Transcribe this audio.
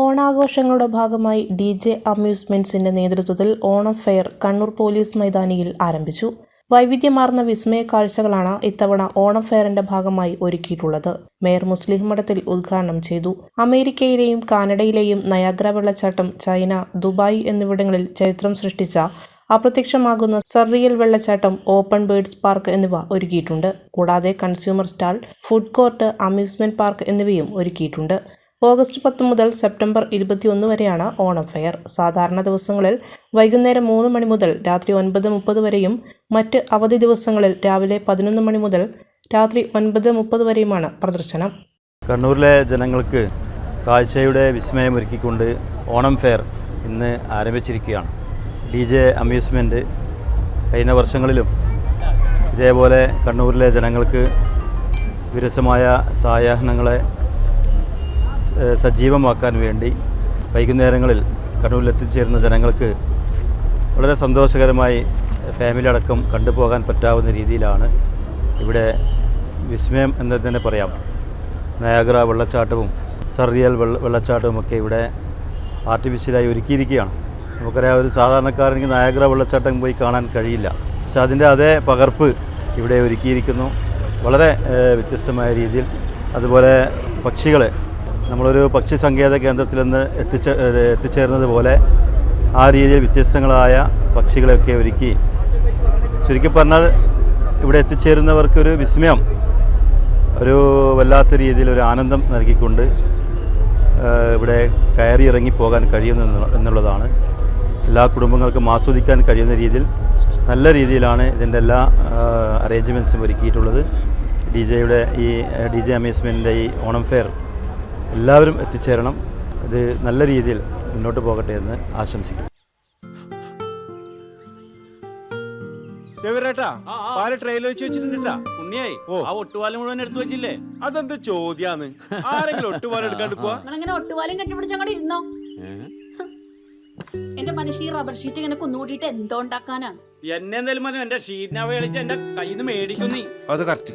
ഓണാഘോഷങ്ങളുടെ ഭാഗമായി D J അമ്യൂസ്മെന്റ്സിന്റെ നേതൃത്വത്തിൽ Onam fair Kannur police മൈതാനിയിൽ ആരംഭിച്ചു. വൈവിധ്യമാർന്ന വിസ്മയ കാഴ്ചകളാണ് ഇത്തവണ ഓണം ഫെയറിന്റെ ഭാഗമായി ഒരുക്കിയിട്ടുള്ളത്. മേയർ മുസ്ലിം മഠത്തിൽ ഉദ്ഘാടനം ചെയ്തു. അമേരിക്കയിലെയും കാനഡയിലെയും നയാഗ്ര വെള്ളച്ചാട്ടം ചൈന ദുബായ് എന്നിവിടങ്ങളിൽ ചരിത്രം സൃഷ്ടിച്ച അപ്രത്യക്ഷമാകുന്ന സർറിയൽ വെള്ളച്ചാട്ടം ഓപ്പൺ ബേർഡ്സ് പാർക്ക് എന്നിവ ഒരുക്കിയിട്ടുണ്ട്. കൂടാതെ consumer stall food court amusement park എന്നിവയും ഒരുക്കിയിട്ടുണ്ട്. ഓഗസ്റ്റ് പത്ത് മുതൽ സെപ്റ്റംബർ ഇരുപത്തിയൊന്ന് വരെയാണ് ഓണം ഫെയർ. സാധാരണ ദിവസങ്ങളിൽ വൈകുന്നേരം മൂന്ന് മണി മുതൽ രാത്രി ഒൻപത് മുപ്പത് വരെയും മറ്റ് അവധി ദിവസങ്ങളിൽ രാവിലെ പതിനൊന്ന് മണി മുതൽ രാത്രി ഒൻപത് മുപ്പത് വരെയുമാണ് പ്രദർശനം. കണ്ണൂരിലെ ജനങ്ങൾക്ക് കാഴ്ചയുടെ വിസ്മയമൊരുക്കിക്കൊണ്ട് ഓണം ഫെയർ ഇന്ന് ആരംഭിച്ചിരിക്കുകയാണ്. ഡി ജെ അമ്യൂസ്മെന്റ് കഴിഞ്ഞ വർഷങ്ങളിലും ഇതേപോലെ കണ്ണൂരിലെ ജനങ്ങൾക്ക് വിരസമായ സായാഹ്നങ്ങളെ സജീവമാക്കാൻ വേണ്ടി വൈകുന്നേരങ്ങളിൽ കണ്ണൂരിൽ എത്തിച്ചേരുന്ന ജനങ്ങൾക്ക് വളരെ സന്തോഷകരമായി ഫാമിലി അടക്കം കണ്ടുപോകാൻ പറ്റാവുന്ന രീതിയിലാണ് ഇവിടെ വിസ്മയം എന്ന് തന്നെ പറയാം. നയാഗ്ര വെള്ളച്ചാട്ടവും സറിയൽ വെള്ള വെള്ളച്ചാട്ടവുമൊക്കെ ഇവിടെ ആർട്ടിഫിഷ്യലായി ഒരുക്കിയിരിക്കുകയാണ്. നമുക്കറിയാം ഒരു സാധാരണക്കാരനെങ്കിൽ നയാഗ്ര വെള്ളച്ചാട്ടം പോയി കാണാൻ കഴിയില്ല. പക്ഷെ അതിന്റെ അതേ പകർപ്പ് ഇവിടെ ഒരുക്കിയിരിക്കുന്നു. വളരെ വ്യത്യസ്തമായ രീതിയിൽ. അതുപോലെ പക്ഷികളെ നമ്മളൊരു പക്ഷി സങ്കേത കേന്ദ്രത്തിൽ നിന്ന് എത്തിച്ചേ എത്തിച്ചേർന്നത് പോലെ ആ രീതിയിൽ വ്യത്യസ്തങ്ങളായ പക്ഷികളെയൊക്കെ ഒരുക്കി. ചുരുക്കി പറഞ്ഞാൽ ഇവിടെ എത്തിച്ചേരുന്നവർക്കൊരു വിസ്മയം ഒരു വല്ലാത്ത രീതിയിൽ ഒരു ആനന്ദം നൽകിക്കൊണ്ട് ഇവിടെ കയറി ഇറങ്ങി പോകാൻ കഴിയുന്നു എന്നുള്ളതാണ്. എല്ലാ കുടുംബങ്ങൾക്കും ആസ്വദിക്കാൻ കഴിയുന്ന രീതിയിൽ നല്ല രീതിയിലാണ് ഇതിന്റെ എല്ലാ അറേഞ്ച്മെന്റ്സും ഒരുക്കിയിട്ടുള്ളത്. ഡി ജെയുടെ ഈ ഡി ജെ അമ്യൂസ്മെന്റിന്റെ ഈ ഓണം ഫെയർ എല്ലാവരും എത്തിച്ചേരണം. ഇത് നല്ല രീതിയിൽ മുന്നോട്ട് പോകട്ടെ എന്ന് ആശംസിക്കുന്നു. ചെവിരേട്ടാ ആ, ആ. പാൽ ട്രെയിലർ വെച്ച് വെച്ചിട്ടുണ്ടാ ഉണ്ണിയായി ആ ഒട്ടുപാലം മുഴുവൻ എടുത്തു വെച്ചില്ലേ? അതെന്ത് ചോദ്യാന്ന്? ആരെങ്കിലും ഒട്ടുപാലം എടുക്കാണ്ട് പോവാ? നിങ്ങളിങ്ങനെ ഒട്ടുപാലും കെട്ടിപ്പിടിച്ച് അങ്ങോട്ട് ഇരുന്നോ? എന്റെ മനുഷ്യ ഈ റബ്ബർ ഷീറ്റ് ഇങ്ങനെ കുന്നുകൂട്ടിയിട്ട് എന്തോ ഉണ്ടാക്കാനാ? എന്നെ എന്തായാലും എന്റെ ഷീറ്റിനെ കളിച്ച് എന്റെ കയ്യിൽ നിന്ന് മേടിക്കുന്നു നീ. അത് കറക്റ്റ്